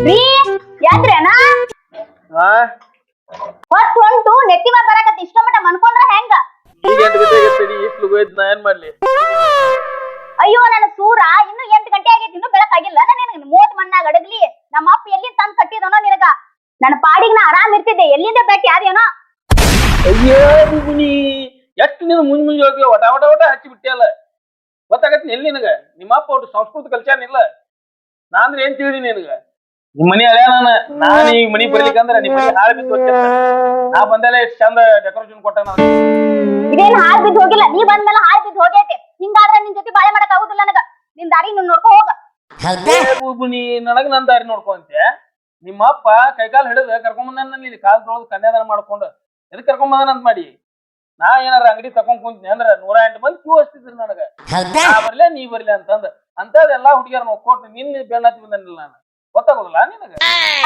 ರೀ ಯಾಕ್ರೇನ ಹಾ ಹೊತ್ ಹೊಂಟು ನೆತ್ತಿವ ಬರಾಕತ್ತಿ ಇಷ್ಟ ಮಟ್ಟ ಮನ್ಕೊಂಡ್ರ ಹೆಂಗ ಈಗ ಎಂಟು ಗಂಟೆ ಆಗೈತಿ ಇಷ್ಟು ಲಗು ನಾ ಏನ್ ಮಾಡ್ಲಿ ಅಯ್ಯೋ ನನ್ನ ಸೂರ ಇನ್ನು ಎಂಟು ಗಂಟೆ ಆಗೈತಿ ಇನ್ನು ಬೆಳಕಾಗಿಲ್ಲ. ನಿನಗ ಮೂವತ್ ಮಣ್ಣಾಗ ಅಡಗ್ಲಿ. ನಮ್ಮ ಅಪ್ಪ ಎಲ್ಲಿ ತಂದ್ ಕಟ್ಟಿದನೋ ನಿನಗ? ನನ್ನ ಪಾಡಿಗೆ ನಾ ಆರಾಮ್ ಇರ್ತಿದ್ದೆ. ಎಲ್ಲಿಂದ ಬೆಟ್ಟಿ ಆದೇನೋ ಅಯ್ಯೋ ನೀ ಎಷ್ಟು ನೀನು ಮುಂಜ್ ಮುಂಜ್ ಹೋಗಿ ಒಟ ಒಟ ಒಟ ಹಚ್ಚಿ ಬಿಟ್ಟಿಯಲ್ಲ ಗೊತ್ತಾಗತ್ತೆ ಎಲ್ಲಿ ನಿನಗ? ನಿಮ್ಮ ಅಪ್ಪ ಒಟ್ಟು ಸಂಸ್ಕೃತ ಕಲ್ಚರ್ ಇಲ್ಲ? ನಾಂದ್ರೆ ಏನ್ ತಿಳಿದಿ ನಿನಗ? ನಿಮ್ ಮನಿ ಅಳೆ ನಾನು? ನಾನ್ ಈ ಮನಿ ಬರ್ಲಿಕ್ಕಂದ್ರ ನಿಮ್ ಮನಿ ಹಾಳು ಬಿದ್ದು ಹೋಗ್ತಿರ್ತ. ನಾ ಬಂದಲ್ಲ ಎಷ್ಟು ಚಂದ ಡೆಕೋರೇಷನ್ ಕೊಟ್ಟ ನಾನು. ಇದೇನ್ ಹಾಳು ಬಿದ್ದು ಹೋಗಿಲ್ಲ. ನೀ ಬಂದ್ಮೇಲೆ ಹಾಳು ಬಿದ್ದು ಹೋಗೈತೆ. ಹಿಂಗಾದ್ರೆ ನಿನ್ ಜೊತೆ ಬಾಳೆ ಮಾಡಕ್ ಆಗುದಿಲ್ಲ ನನಗ. ನಿನ್ ದಾರಿ ನೀನ್ ನೋಡ್ಕೊ ಹೋಗ. ನೀ ನನಗ್ ನನ್ ದಾರಿ ನೋಡ್ಕೊಂತೆ ನಿಮ್ಮ ಅಪ್ಪ ಕೈಕಾಲ್ ಹಿಡಿದು ಕರ್ಕೊಂಬಂದ ಇಲ್ಲಿ ಕಾಲ್ ತೊಳೆದು ಕನ್ಯಾದಾನ ಮಾಡ್ಕೊಂಡು. ಎದಕ್ ಕರ್ಕೊಂಬಂದನ ಅಂತ ಮಾಡಿ? ನಾ ಏನಾರ ಅಂಗಡಿ ತಕೊಂಡ್ ಕುಂತೀನಿ ಅಂದ್ರ ನೂರ ಎಂಟು ಮಂದಿ ಕ್ಯೂ ಹಚ್ತಿದ್ರು ನನಗ. ನಾ ಬರ್ಲೆ ನೀ ಬರ್ಲಿ ಅಂತಂದ. ಅಂತದೆಲ್ಲಾ ಹುಡುಗಿಯರ್ ಕೊಟ್ಟು ನಿನ್ನ ಬಂದನಿಲ್ಲ ನಾನು. ಗೊತ್ತಾಗೋದಿಲ್ಲ ನಿನಗ?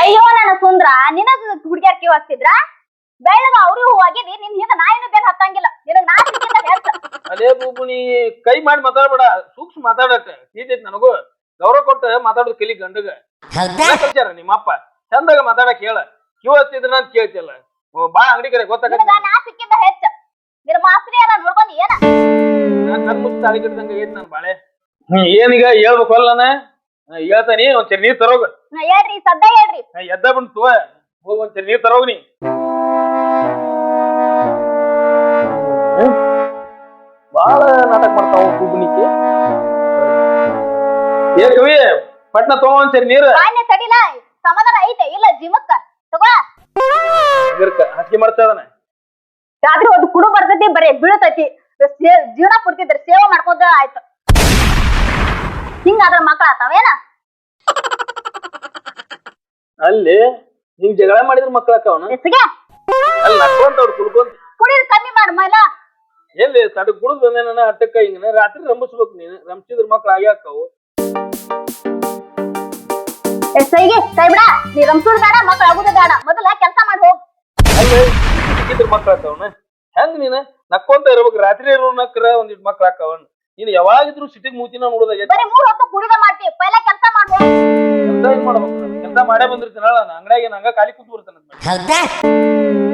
ಅಯ್ಯೋ ನಾನು ಸುಂದ್ರ ನಿನಗ ಹುಡುಗಿಯರ್ ಕ್ಯೂ ಹಚ್ತಿದ್ರ? ಬೆಳ್ಳಗ ಅವ್ರಿಗೂ ಆಗಿದಿ ನಿನ್ ಹಿಂದ ನಾ ಏನು ಬೇರೆ ಹತ್ತಂಗಿಲ್ಲ. ನಿನಗ್ ನಾ ಹೆಚ್ಚ ಅದೇ ಬೂಬುನಿ ಕೈ ಮಾಡಿ ಮಾತಾಡ್ಬೇಡ. ಸೂಕ್ಷ್ಮ ಮಾತಾಡಕ ತಿಳಿತೈತಿ ನನಗೂ. ಗೌರವ ಕೊಟ್ಟು ಮಾತಾಡೋದು ಕಲಿ ಗಂಡಗ. ಕಲ್ಚಾರ ನಿಮ್ಮಪ್ಪ? ಚಂದಾಗ ಮಾತಾಡಕ್ ಹೇಳ. ಕ್ಯೂ ಹಚ್ಚಿದ್ರ ಅಂತ ಕೇಳ್ತಿಲ್ಲ. ಓ, ಬಾ ಅಂಗಡಿ ಕಡೆ ಗೊತ್ತಾಗ ಗೊತ್ತಾಗತ್ತೆ ನಾ ಸಿಕ್ಕಿದ್ದ ಹೆಚ್ಚ. ನಿನ್ನ ಮಾಸ್ತ್ರಿ ಎಲ್ಲ ನೋಡ್ಕೊಂಡು ಏನ? ನಾನ್ ಕಣ್ ಮುಚ್ಚಿ ತಾಳಿ ಕಟ್ಟಿದಂಗ ಐತಿ ನನ್ ಬಾಳೆ. ಹ್ಮ್ ಏನೀಗ ಹೇಳ್ಬೇಕು ಅಲ್ಲ ನಾನ? ಹಾ, ಹೇಳ್ತಾನಿ ಒಂದ್ಸರಿ ನೀರ್ ತರೋಗ. ಹೇಳ್ರಿ ಸದ್ದ ಹೇಳ್ರಿ. ಎದ್ದ ಬಂತು ಹೋಗಿ ಒಂದ್ಸರಿ ನೀರ್ ತರೋಗ್ ನೀ. ಬಾಳ ನಾಟಕ ಮಾಡ್ತಾವ ಕುಬ್ಬನಿಕ್ಕೆ ಏ ಕವಿ ಪಟ್ನ ತಗೋ ಸರಿ ನೀರು. ಬಾಯ್ನೆ ತಡಿಲ ಸಮಾಧಾನ ಐತೆ ಇಲ್ಲ ಜಿಮಕ್ಕ ತಗೋ. ಹಾಸಿಗೆ ಮಾಡ್ತಾ ಇದಾನೆ. ರಾತ್ರಿ ಒಂದು ಕುಡು ಬರ್ತೈತಿ ಬರೀ ಬೀಳತೈತಿ. ಜೀವನ ಪೂರ್ತಿದ್ರೆ ಸೇವೆ ಮಾಡ್ಕೊಂತ ಆಯ್ತು. ಹಿಂಗಾದ್ರ ಮಕ್ಳ ಆತಾವೇನ ಅಲ್ಲಿ ಹಿಂಗ್ ಜಗಳ ಮಾಡಿದ್ರ ಮಕ್ಕಳ ಅಲ್ಲಿ ನಕ್ಕೊಂತ ಅವ್ರು ಕುಡ್ಕೊಂತ. ಕುಡಿದ್ ಕಮ್ಮಿ ಮಾಡ ಮೈಲ. ಎಲ್ಲಿ ತಡ ಕುಡಿದ್ ಬಂದೆ ನನ್ನ ಅಟ್ಟಕ್ಕ ಹಿಂಗ ರಾತ್ರಿ ರಂಬಿಸ್ಬೇಕು ನೀನು ರಂಬಿಸಿದ್ರ ಮಕ್ಳು ಆಗ್ಯಾಕವು. ಎಸ್ಐಗೆ ಕೈ ಬಿಡ. ನೀ ರಂಸೂರ್ ಬೇಡ ಮಕ್ಳು ಆಗುದ ಬೇಡ. ಮೊದಲ ಕೆಲಸ ಮಾಡಿ ಹೋಗ್. ಅಲ್ಲೇ ಸಿಕ್ಕಿದ್ರ ಮಕ್ಳು ಆಕವನ ಹೆಂಗ್ ನೀನ? ನಕ್ಕೊಂತ ಇರ್ಬೇಕು ರಾತ್ರಿ ಇರೋ ನಕ್ರ ಒಂದಿಟ್ ಮಕ್ಳು ಹಾಕವನ್ ನೀನ್ ಯಾವಾಗಿದ್ರು ಸಿಟಿಗ್ ಮೂತಿನ ನೋಡೋದಾಗ ಬರೀ ಮೂರ್ ಹೊತ್ತು ಕುಡಿದ ಮಾಡ್ತಿ. ಪೈಲ ಕೆಲಸ ಮಾಡಿ ಕೆಲಸ ಏನ್ ಮಾಡ್ಬೇಕು ಕೆಲಸ ಮಾಡೇ ಬಂದಿರ್ತೀನಲ್ಲ ನಾನು ಅಂಗಡಿಯಾಗ ನಂಗ ಖಾಲಿ ಕೂತ್ ಬರ್ತಾನ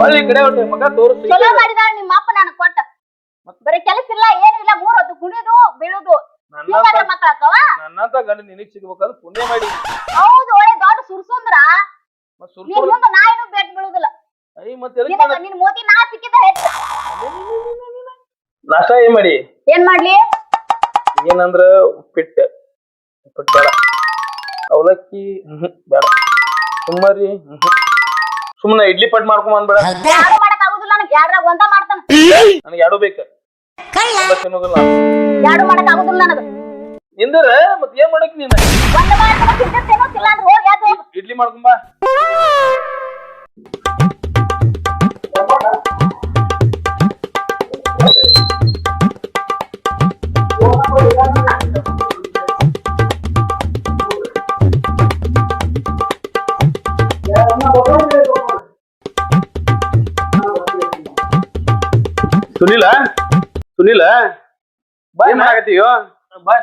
ಹೊಳ್ಳಿ ಕಡೆ ಹೊಟ್ಟೆ ಮಗ ತೋರಿಸಿ. ಚಲೋ ಮಾಡಿದ ನಿಮ್ಮ ಅಪ್ಪ ನಾನು ಕೊಟ್ಟ. ಬರೀ ಕೆಲಸ ಇಲ್ಲ ಏನಿಲ್ಲ ಮೂರ್ ಹೊತ್ತು ಕುಡಿದು ಬೀಳುದು. ಹಿಂಗಾದ್ರ ಮಕ್ಳ ಆಕವ ನನ್ನಂತ ಗಂಡ ನಿನಗ್ ಸಿಗ್ಬೇಕಂದ್ರೆ ಪುಣ್ಯ ಮಾಡಿ. ಹೌದು ಒಳ್ಳೆ ದೊಡ್ಡ ಸುರ್ಸುಂದ್ರ. ಮತ್ ನೀನ್ ಸುರ್ಸುರ್ ಮುಂದ ನಾ ಏನು ಬೇಟ್ ಬೀಳುದಿಲ್ಲ. ಐ ಮತ್ತೆ ಎದಕ್ ನಿನಗ ನಿನ್ ಮೋದಿ ನಾ ಸಿಕ್ಕಿದ ಹೆಚ್ಚ. ನಾಷ್ಟ ಏನ್ ಮಾಡಿ? ಏನ್ ಮಾಡ್ಲಿ? ಏನಂದ್ರ ಉಪ್ಪಿಟ್ಟು. ಉಪ್ಪಿಟ್ಟು ಬೇಡ. ಅವಲಕ್ಕಿ ಹ್ಮ್ ಬೇಡ. ಸುಮ್ಮರಿ ಸುಮ್ಮನೆ ಇಡ್ಲಿ ಪಟ್ ಮಾಡ್ಕೊಂಡ್ ಬಂದ್ಬೇಡ. ಯಾರು ಮಾಡಕ್ ಆಗುದಿಲ್ಲ ನನಗೆ ಯಾರ ಒಂದ ಮಾಡ್ತಾನ. ನನಗೆ ಎರಡು ಬೇಕು? ಅವಲಕ್ಕಿ ಅನ್ನೋದಿಲ್ಲ ಯಾರು ಮಾಡಕ್ ಆಗುದಿಲ್ಲ ನನಗ ನಿಂದ್ರ ಮತ್ ಏನ್ ಮಾಡಕ್ ನೀನ್ ಒಂದ ಮಾಡ್ತಾನ ತಿಂದಿರ್ತೇನೋ ಇಲ್ಲ ಅಂದ್ರೆ ಹೋಗಿ ಯಾವ್ದು ಹೋಗು ಇಡ್ಲಿ ಮಾಡ್ಕೊಂಬಾ ಸುನಿಲ ಸುನಿಲ? ಬಾಯ್ ಮಾಡಾಕತ್ತೀಯೋ ಬಾಯ್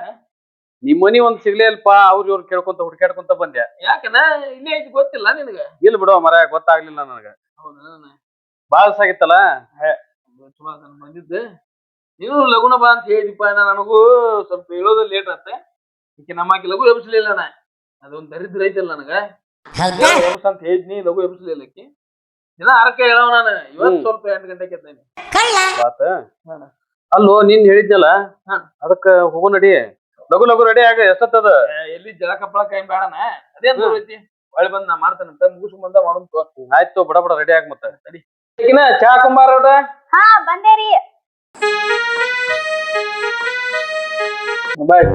ನಿಮ್ ಮನಿ ಒಂದ್ ಸಿಗ್ಲೇ ಅಲ್ಪ ಅವ್ರ ಇವ್ರ ಕೇಳ್ಕೊಂತ ಹುಡ್ಕ್ಯಾಡ್ಕೊಂತ ಬಂದೆ ಯಾಕನ ಇಲ್ಲೇ ಐತಿ ಗೊತ್ತಿಲ್ಲ ನಿನಗ? ಇಲ್ಲ ಬಿಡೋ ಮರ ಗೊತ್ತಾಗ್ಲಿಲ್ಲ ನನಗ. ಬಾಳ ಸಾಗಿತ್ತಲ್ಲ ಬಂದಿದ್ದೆ. ನೀನು ಲಗುನ ಬಾ ಅಂತ ಹೇಳಿದಿಪ್ಪ ನಾ ನನಗೂ ಸ್ವಲ್ಪ ಹೇಳೋದು ಲೇಟ್ ಆತ. ಈಕೆ ನಮ್ಮಕ್ಕೆ ಲಘು ಎಬ್ಸ್ಲಿಲ್ಲ ನಾ. ಅದೊಂದ್ ದರಿದ್ರ ಐತಿಲ್ಲ ನನಗ. ಎಬ್ಸ್ ಅಂತ ಹೇಳಿದ್ನಿ ಲಘು ಎಬ್ಸ್ಲಿಲ್ಲ ಆಕಿ ದಿನ ಅರಕೆ ಹೇಳವ ನಾನು. ಇವತ್ತು ಸ್ವಲ್ಪ ಎಂಟು ಗಂಟೆಗೆ ಎದ್ದೇನಿ. ಆತ ಅಲ್ಲೋ ನೀನ್ ಹೇಳಿದ್ನಲ್ಲ? ಅದಕ್ಕ ಹೋಗು ನಡಿ. ಲಘು ಲಘು ರೆಡಿ ಆಗ ಎಷ್ಟತ್ತದ ಎಲ್ಲಿ ಜಲ ಕಪ್ಪಳ ಏನ್ ಬೇಡನ ಅದೇನ್ ಐತಿ? ಒಳ್ಳೆ ಬಂದ್ ನಾ ಮಾಡ್ತೇನಂತ ಮುಗಿಸ್ ಬಂದ ಮಾಡೋಣ ಆಯ್ತು ಬಡ ಬಡ ರೆಡಿ ಆಗ ಮತ್ತೆ. ಸರಿ ಈಗಿನ ಚಾ ಕುಂಬಾರ ಹಾ ಬಂದೇರಿ ಬಾಯ್.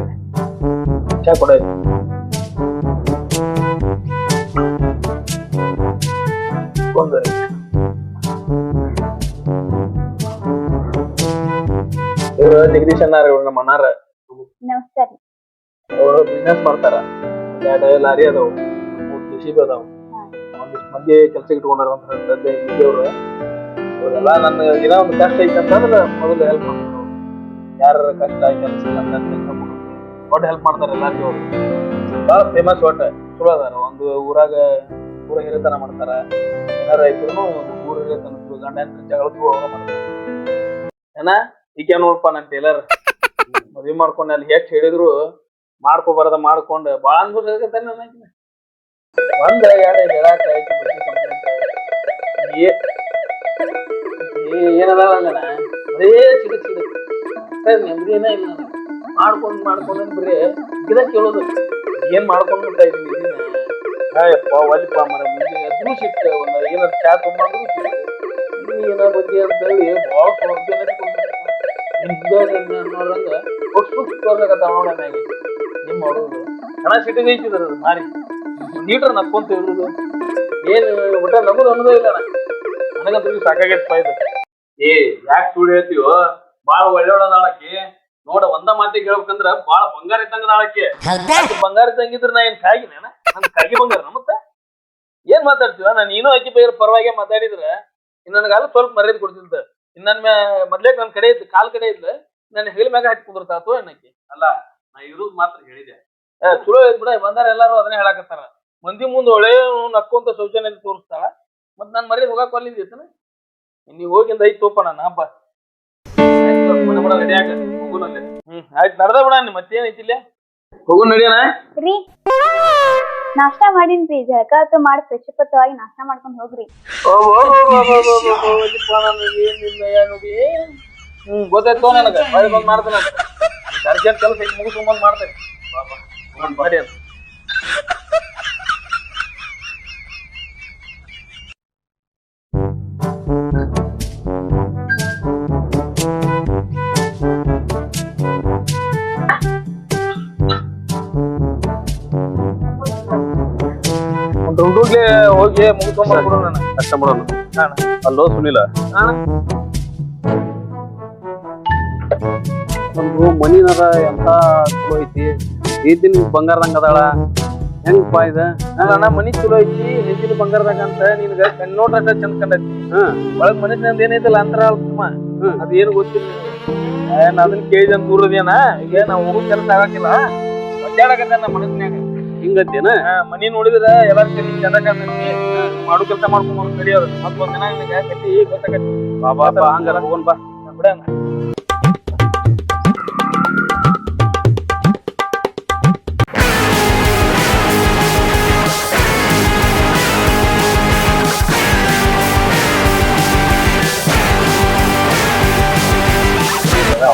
ಚಾ ಕೊಡ. ಜಗದೀಶ್ ಅನ್ನಾರ ಇವ್ರು ನಮ್ಮ ಅಣ್ಣಾರ. ನಮಸ್ಕಾರ ಅವರು ಬಿಸ್ನೆಸ್ ಮಾಡ್ತಾರ. ಒಂದ್ ಎರಡು ಲಾರಿ ಅದಾವು. ಮೂರು ಜೆ ಸಿ ಬಿ ಅದಾವು. ಒಂದಿಷ್ಟು ಮಂದಿ ಕೆಲ್ಸಕ್ಕೆ ಇಟ್ಕೊಂಡಾರ ಅಂತ ಹೇಳ್ತಾರೆ. ಇಲ್ಲಿಯವ್ರು ಅವರೆಲ್ಲ ನನ್ನ ಏನೋ ಒಂದು ಕಷ್ಟ ಐತೆ ಅಂತಂದ್ರೆ ಮೊದಲು ಹೆಲ್ಪ್ ಮಾಡ್ತಾರೆ ಯಾರ ಕಷ್ಟ ಕೆಲಸ ಅಂತ ಕೆಲಸ ಒಟ್ಟು ಹೆಲ್ಪ್ ಮಾಡ್ತಾರೆ ಎಲ್ಲಾರ್ಗೂ ಅವರು. ಭಾಳ ಫೇಮಸ್ ಒಟ್ಟು. ಚಲೋ ಅದಾರ. ಒಂದು ಊರಾಗ ಊರ ಹಿರಿತನ ಮಾಡ್ತಾರ. ಏನಾರ ಇದ್ರು ಊರ ಹಿರಿತನ. ಗಂಡ ಜಗಳಕ್ಕೂ ಅವ್ರ ಮಾಡ್ತಾರೆ. ಏನ? ಈಕೆ ನೋಡಪ್ಪ ನನ್ನ ಟೇಲರ್. ಮದ್ವಿ ಮಾಡ್ಕೊಂಡು ಅಲ್ಲಿ ಹೆಚ್ಚು ಹೇಳಿದ್ರು ಮಾಡ್ಕೋಬಾರದ ಮಾಡ್ಕೊಂಡು ಭಾಳ ಅನ್ಭವ ಆಗತ್ತೆ ನನಗೆ ಒಂದ ಎರಡು ಹೇಳಾಕ ಐತಿ ಏನದ ಅಂದನ ಬರೇ ಚಿಡ ಚಿಡ ಸರ್ ನೆಮ್ಮದಿನ ಇಲ್ಲ. ಮಾಡ್ಕೊಂಡ್ ಮಾಡ್ಕೊಂಡ್ ಬರೀ ಗಿಡ ಕೇಳೋದು. ಏನ್ ಮಾಡ್ಕೊಂಡ್ ಬಿಡ್ತಾ ಇದ್ದೀನಿ ಅಯ್ಯಪ್ಪ ಒಲ್ಲಿಪ್ಪ ಮರ ಎದ್ರು ಸಿಕ್ತ ಒಂದ್ ಏನಾರ ಚಾ ನೀ ಏನ ಬಗ್ಗೆ ಅಂತ ಹೇಳಿ ಭಾಳ ನೋಡ್ರಂಗ ಮಾಡೋದು ಹಣ ಸಿಟ್ಟಿಗೆ ಐತಿದ್ರ ಮಾರಿ. ನೀಟ್ರ ನಕ್ಕೊಂತ ಇರುದು. ಏನ್ ಊಟ ನಗುದು ಅನ್ನೋದೇ ಇಲ್ಲ ನನಗಂತೂ ಸಾಕಾಗೈತಪ್ಪ ಇದು. ಏ ಯಾಕೆ ಸುಳ್ಳು ಹೇಳ್ತೀವೋ ಬಾಳ ಒಳ್ಳೆ ಆಳಕಿ ನೋಡ ಒಂದ ಮಾತಿಗೆ ಹೇಳ್ಬೇಕಂದ್ರ ಬಾಳ ಬಂಗಾರ ಇದ್ದಂಗ ನಾಳಕ್ಕೆ ಬಂಗಾರ ಇದ್ದಂಗಿದ್ರ ನಾ ಏನ್ ಕಾಗಿನೇನ ನನ್ ಕಾಗಿ ಬಂಗಾರ ಮತ್ತ? ಏನ್ ಮಾತಾಡ್ತೀವ ನಾನು ನೀನು ಅಕ್ಕಿ ಬೈರ ಪರವಾಗಿ ಮಾತಾಡಿದ್ರ ನನಗಾದ್ರೂ ಸ್ವಲ್ಪ ಮರ್ಯಾದೆ ಕೊಡ್ತಿದ್ದ. ಇನ್ ನನ್ ಮ್ಯಾ ಮೊದ್ಲೇಕ್ ನನ್ ಕಡೆ ಇದ್ದ ಕಾಲ್ ಕಡೆ ಇದ್ದ ನನ್ನ ಹೆಗಲ ಮ್ಯಾಗ ಹಾಕಿ ಕುಂದಿರ್ತಾತು ಅನ್ನಕ್ಕೆ. ಅಲ್ಲ ನಾ ಇರೋದ್ ಮಾತ್ರ ಹೇಳಿದೆ. ಚಲೋ ಐತ್ ಬಿಡ ಬಂದಾರ ಎಲ್ಲಾರು ಅದನ್ನೇ ಹೇಳಾಕತ್ತಾರ. ಮಂದಿ ಮುಂದ್ ಒಳ್ಳೆ ನಕ್ಕೊಂತ ಶೌಚಾಲಯ ತೋರಿಸ್ತಾಳ. ಮತ್ ನಾನ್ ಮರ್ಯಾದೆ ಹೋಗಾಕ ಅಲ್ಲಿಂದ ನೀವ್ ಹೋಗಿಂದ ಐತ್ ತೋಪ ನಾನು ಹಬ್ಬ. ಹ್ಮ್ ಆಯ್ತು ನಡ್ದ ಬಿಡ ನೀ ಮತ್ತೇನ್ ಐತಿಲ್ಲ ಹೋಗು ನಡಿಯಣ ರೀ. ನಾಷ್ಟಾ ಮಾಡೀನ್ರಿ ಜಳಕ ಆತು ಮಾಡಿ ಆಗಿ ನಾಷ್ಟಾ ಮಾಡ್ಕೊಂಡ್ ಹೋಗ್ರಿ. ಹ್ಮ್ ಗೊತ್ತಾಯ್ತು ನನಗ. ಹೊಳ್ಳಿ ಬಂದ್ ಮಾಡ್ತೇನೆ ಅರ್ಜೆಂಟ್ ಕೆಲಸ ಮುಗಿಸ್ಕೊಂಡ್ ಬಂದ್ ಮಾಡ್ತೇನೆ. ಮಾಡಿ ಹುಡುಗ್ಲೆ ಹೋಗಿ ಮುಗಿಸ್ಕೊಂಡ್ ನಾನು. ಕಷ್ಟ ಮಾಡೋಣ ಹಾಂ. ಅಲ್ಲೋ ಸುನಿಲ. ಅಣ್ಣ ಒಂದು ಮನಿನದ ಎಂತ ಚಲೋ ಐತಿ? ಈದಿನ ಬಂಗಾರದಂಗ ಅದಾಳ. ಹೆಂಗಪ್ಪ ಇದ? ಅಣ್ಣ ಮನಿ ಚಲೋ ಐತಿ. ಹೆಚ್ಚಿನ ಬಂಗಾರದಾಗ ಅಂತ ನಿನ್ಗ ಕಣ್ಣೋಟ ಚಂದ ಕಂಡೈತಿ. ಒಳಗ್ ಮನುಷ್ಯನಂದ ಏನೈತಲ್ಲ ಅಂತರ ಅಲ್ತಮ್ಮ ಹ್ಮ್. ಅದ್ ಏನು ಗೊತ್ತಿಲ್ಲ. ಏನ್ ಅದನ್ನ ಕೇಳಿದ ದೂರದೇನ. ಈಗ ನಾವು ಹೋಗೋ ಕೆಲಸ ಆಗಕ್ಕಿಲ್ಲ. ಒದ್ದಾಡಕತ್ತ ನಮ್ಮ ಮನಸ್ಸಿನಾಗ ಹಿಂಗತ್ತೇನ ಮನಿ ನೋಡಿದ್ರ ಎಲ್ಲಾರ ಕಲಿ ಚಂದ ಮಾಡು ಮಾಡೋ ಕೆಲಸ ಮಾಡ್ಕೊಂಡ್ ಕಡಿಯೋದು ಮತ್ ಒಂದ್ ದಿನ ನಿನಗೆ ಕಟ್ಟಿ ಗೊತ್ತಾಗತ್ತೆ ಬಾ ಬಾ ಬಾ ಹಂಗಾರ. ಹೋಗೋಣ ಬಾ. ಬಿಡಣ.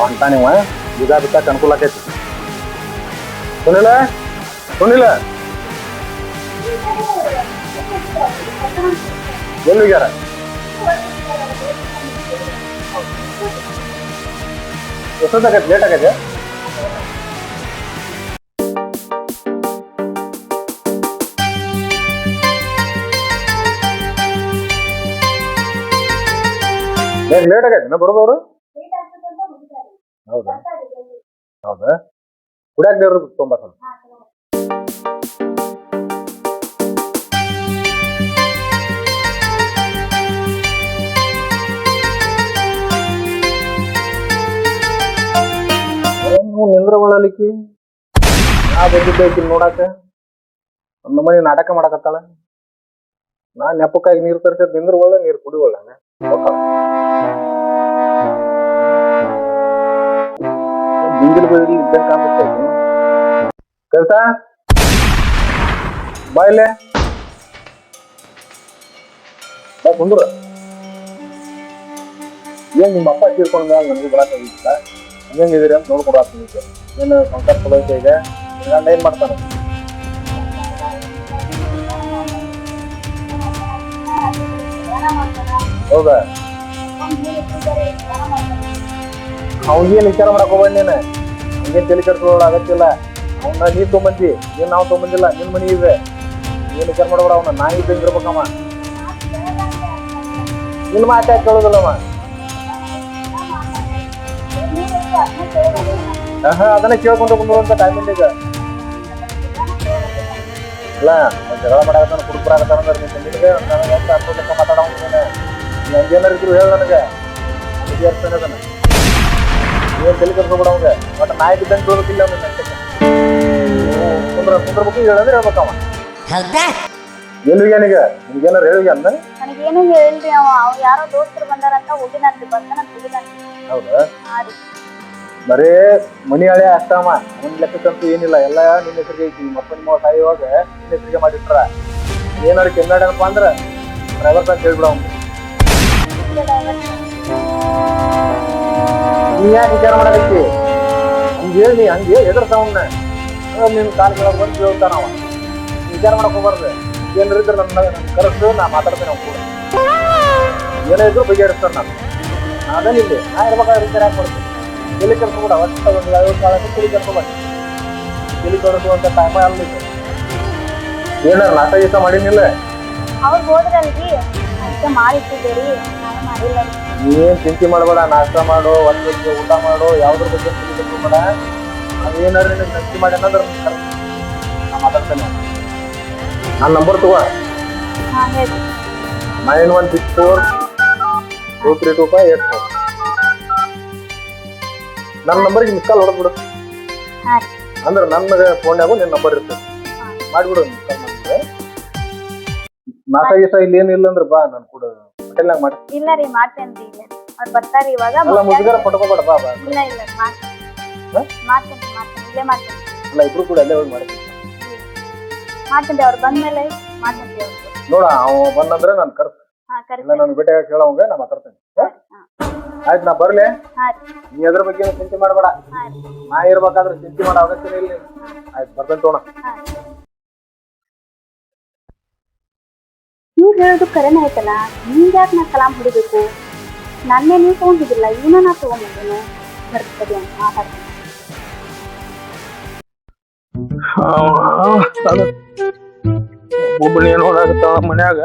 ಹೊಂಟ ನೀವು ಬೀಗ ಬಿತ್ತಕ್ಕೆ ಅನುಕೂಲ ಆಕೈತಿ. ಸುನಿಲ ಸುನಿಲ ಎಲ್ಲಿ ಹೋಗ್ಯಾರ ಎಷ್ಟೊತ್ತಾಗೈತಿ ಲೇಟ್ ಆಗೈತೆ ಲೇಟ್ ಆಗೈತಿ ನಾ ಬರೋದವ್ರು ಹೌದಾ ಹೌದಾ ಕುಡಿಯಾಕ ನೀರು ತುಂಬ ಸ್ವಲ್ಪ ಏನು ನಿಂದ್ರಗೊಳ್ಳಲಿಕ್ಕಿ ನಾ ಬಂದಿದ್ದೈತಿ ನೋಡಾಕ. ಒಂದು ಮನೆ ನಾಟಕ ಮಾಡಕತ್ತಾಳ. ನಾ ನೆಪಕ್ಕಾಗಿ ನೀರು ತರ್ತೈತಿ ಒಳ್ಳೆ ನೀರು ಕುಡಿಗೊಳ್ಳ ಬಿಂದಿಲ್ ಬೀಳಿ ಇದ್ದಂಗೆ ಕಾಣಿಸ್ತೈತಿ ಕವಿತಾ ಬಾ ಇಲ್ಲೇ. ಬಾ ಕುಂದ್ರ. ಏನ್ ನಿಮ್ಮ ಅಪ್ಪ ತೀರ್ಕೊಂಡ ನನಗೆ ಬರಕ್ಕಾಗಿತ್ತ ಹೆಂಗಿದ್ದೀರಿ ಅಂತ ನೋಡ್ಕೊಡ ಏನು ಸಂಸಾರ ಚಲೋ ಐತೆ ಈಗ. ಗಂಡ ಏನ್ ಮಾಡ್ತಾನೆ ಹೌದಾ? ಅವ್ನಿಗೇನ್ ವಿಚಾರ ಮಾಡಕ್ ಹೋಗ್ಬೇಡ ನೀನು. ಹಂಗೇನ್ ತಲೆ ಕಟ್ಕೊಳ್ಳೋಣ ಅಗತ್ಯ ಇಲ್ಲ ಅವನ್ನ ನೀ ತೊಗೊಂಬಂದಿ, ನೀನ್ ನಾವು ತೊಗೊಂಬಂದಿಲ್ಲ, ನಿನ್ ಮನಿ ಇದೆ. ಏನ್ ವಿಚಾರ ಮಾಡಬೇಡ ಅವನ. ನಾ ಇದ್ದಂಗೆ ಇರ್ಬೇಕಮ್ಮ. ನಿನ್ ಮಾತು ಯಾಕೆ ಕೇಳೋದಿಲ್ಲಮ್ಮ? ಆಹಾ ಅದನ್ನ ಕೇಳ್ಕೊಂಡು ಬಂದಿರುವಂತ ಟೈಮಿಂದ ಈಗ. ಇಲ್ಲ ಒಂದ್ ಜಗಳ ಮಾಡಾಕತ್ತಾನ ಕುಡುಕರ ಆಗತ್ತಾನ ಅಂದ್ರೆ ನಿನ್ ನಿನಗೆ ನನಗೆ ಅಂತ ಅರ್ಥ ಲೆಕ್ಕ ಮಾತಾಡೋ ನೀನು. ಹಂಗೇನಾರು ಇದ್ರು ಹೇಳ ನನಗೆ. ವಿದ್ಯಾರ್ಥಿ ಅದನ್ನ. ಏನ್ ತಲೆ ಕರ್ಸ್ಕೊಬೇಡ ಅವಂಗ ಒಟ್ಟು ನಾಯಿ ಇದ್ದಂಗೆ ಕೇಳ್ಬೇಕಿಲ್ಲ ಅವ್ನ ಕುಂದ್ರ ಕುಂದ್ರಬೇಕು ಹೇಳಂದ್ರೆ ಹೇಳ್ಬೇಕ ಅವ. ಎಲ್ಲಿಗೇನೀಗ ನಿಮ್ಗೇನಾರು ಹೇಳಿಗೆ ಅಂದ? ನನಗೇನು ಹೇಳಿಲ್ರಿ ಅವ. ಅವ್ ಯಾರೋ ದೋಸ್ತರು ಬಂದಾರಂತ ಹೋಗಿದಾನ್ರಿ ಬಂದ ನಾನು ಹೋಗಿದಾನ್ರಿ ಹೌದಾ? ಹಾ ಬರೇ ಮನಿ ಹಳೆ ಅಷ್ಟಮ್ಮ. ಒಂದ್ ಲೆಕ್ಕಕ್ಕಂತೂ ಏನಿಲ್ಲ. ಎಲ್ಲ ನಿನ್ನ ಹೆಸರಿಗೆ ಐತಿ. ಮಪ್ಪನ ನಿಮ್ಮ ಸಾಯುವಾಗ ನಿನ್ನ ಹೆಸರಿಗೆ ಮಾಡಿಟ್ರ. ಏನಾರು ಕೆನ್ನಾಡಪ್ಪ ಅಂದ್ರ ಡ್ರೈವರ್ ಅಂತ ಹೇಳ್ಬಿಡ ಅವ್ನು. ನೀ ಯಾಕೆ ವಿಚಾರ ಮಾಡಕತ್ತಿ? ಹಂಗೆ ಹೇಳಿ ಹಂಗೆ ಎದುರ್ತಾವನ್ನ ನಿನ್ ಕಾಲ್ ಕೆಳಗೆ ಬಂದು ಹೇಳ್ತಾನ ಅವ ವಿಚಾರ ಮಾಡಕ್ ಹೋಗ್ಬಾರ್ದು. ಏನಾರ ಇದ್ರೆ ನನ್ನ ನನ್ನ ಕರೆಸ್ತು ನಾ ಮಾತಾಡ್ತೇನೆ ಅವ್ನು ಕೂಡ. ಏನೇ ಇದ್ರು ಬಗೆಹರಿಸ್ತಾನೆ ನಾನು. ಇಲ್ಲಿ? ನಾ ಇರ್ಬೇಕಾದ್ರೆ ವಿಚಾರ ಯಾಕೆ ಮಾಡ್ತೀನಿ ಎಲ್ಲಿ ಕರ್ಕೊಂಡು ಕೂಡ ಅವಶ್ಯ ಒಂದು ಐವತ್ತು ಕಾಲಕ್ಕೆ ತಿಳಿ ಮಾಡಿ ತಿಳಿ ಕೊಡಿಸುವಂತ ಟೈಮ್ ಅಲ್ಲ ಏನಾರ ನಾಟ ಗೀಟ ಮಾಡೀನಿಲ್ಲ ಅವ್ರು ಹೋದ್ರಲ್ರಿ ಅದಕ್ಕೆ ಮಾಡಿಟ್ಟಿದ್ದೆ ರೀ ನಾನು ಮಾಡಿಲ್ಲ. ರೀ ಏನ್ ಚಿಂತೆ ಮಾಡಬೇಡ. ನಾಷ್ಟ ಮಾಡು ಒಂದು ಊಟ ಮಾಡು ಯಾವ್ದ್ರ ಬಗ್ಗೆ ತಿಳಿ ಬೇಡ ಅದೇನಾರು ನಿನಗೆ ಚಿಂತೆ ಮಾಡಿ ಅನ್ನೋದ್ರ ನಾ ಮಾತಾಡ್ತೇನೆ. ನನ್ನ ನಂಬರ್ ತಗೋ. Nine one six four two three two five eight four. ನನ್ನ ನಂಬರ್ಗೆ ಮಿಸ್ ಕಾಲ್ ಹೊಡೆದ್ಬಿಡು. ಹಾ ರೀ. ಅಂದ್ರೆ ನನ್ನ ಫೋನ್ಯಾಗು ನಿನ್ನ ನಂಬರ್ ಇರ್ತದೆ. ಮಾಡ್ಬಿಡು ಮಿಸ್ ಕಾಲ್ ಮಾಡಿದ್ರೆ ನಾಷ್ಟ ಗೀಟ ಇಲ್ಲಿ ಏನಿಲ್ಲ ಅಂದ್ರೆ ಬಾ ನಾನು ಕೂಡ ಹೋಟೆಲ್ನಾಗ ಮಾಡಿ ಇಲ್ಲ ರೀ ಮಾಡ್ತೇನ್ರಿ ಈಗ. ಅವ್ರು ಬರ್ತಾರ್ರಿ ಇವಾಗ ಅಲ್ಲ ಮುಗಿದಾರ ಪಡ್ಕೋಬೇಡ ಬಾ ಬಾ. ಇಲ್ಲ ಇಲ್ಲ ಮಾಡ್ತೇನೆ. ಹಾ? ಮಾಡ್ತೇನೆ ಮಾಡ್ತೇನೆ ಇಲ್ಲೇ ಮಾಡ್ತೇನೆ. ಅಲ್ಲ ಇಬ್ರು ಕೂಡ ಅಲ್ಲೇ ಹೋಗಿ ಮಾಡ್ತೀನಿ. ಮಾಡ್ತೇನೆ ಅವ್ರು ಬಂದ್ಮೇಲೆ ಮಾಡ್ತೇನೆ ಅವ್ರಿಗೆ ನೋಡ ಅವ ಬಂದಂದ್ರೆ ನಾನು ಕರ್ಸ್ ಹಾ ಇಲ್ಲ ಕರಿತೇನೆ ನಾನು ಭೇಟಿಯಾಗ ಕೇಳೋವಂಗ ನಾ ಮಾತಾಡ್ತೇನೆ. ಹಾ? ಆಯ್ತು ನಾ ಬರ್ಲಿ? ನೀ ಅದ್ರ ಬಗ್ಗೆ ಚಿಂತೆ ಮಾಡಬೇಡ. ನಾ ಇರ್ಬೇಕಾದ್ರೆ ಚಿಂತೆ ಮಾಡ ಅಗತ್ಯನೇ ಇಲ್ಲ ಆಯ್ತು ಬರ್ತೇನೆ ತೋಣ. ನೀವು ಹೇಳೋದು ಕರೆನೇ ಆಯ್ತಲ್ಲ ನಿಮ್ಗೆ ಯಾಕೆ ನಾ ಕಲಾಂ ಹೊಡಿಬೇಕು? ನನ್ನೇ ನೀವು ತಗೊಂಡಿದ್ದಿಲ್ಲ ಇವನ ನಾ ತಗೊಂಡಿದ್ದೇನೆ ಬರ್ತದೆ ಅಂತ ಮಾತಾಡ್ತೀನಿ. ಒಬ್ಬನೇ ನೋಡಾಕತ್ತಾವ ಮನ್ಯಾಗ?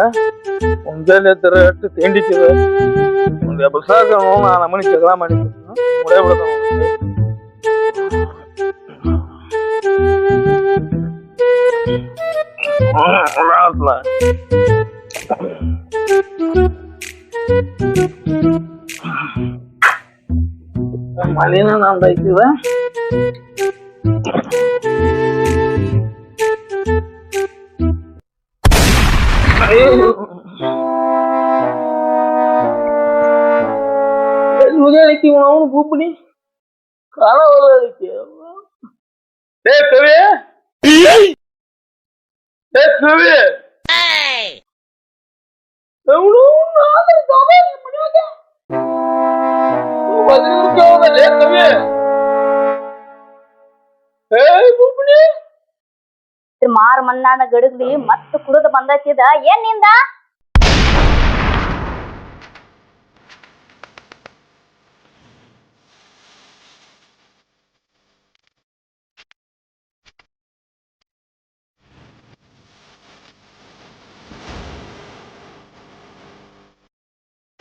ಮುಂಜಾನೆ ತರ ಅಟ್ಟು ತಿಂಡಿ ತಿಂಡಿತಿದೆ ಒಂದ್ ಎಬ್ಬಸಾಗ ನಾನು ಮನೆ ಜಗಳ ಮಾಡಿ ಮುಳೆ ಬಿಡ್ತಾವ ಮನೇನ ನಂದು ಐತಿದ முதலைக்கு அவனு கூப்பிடி. கலவல இருக்கு டே கவி டே கவி எவ்வளோ நாள் இருக்காவே முடியாது பதில் இருக்காவே கவி ಮಾರ್ ಮನ್ನಾನ ಗಡಗ್ಲಿ ಮತ್ತ ಕುಡಿದು ಬಂದೈತಿದ ಏನ್ನಿಂದ?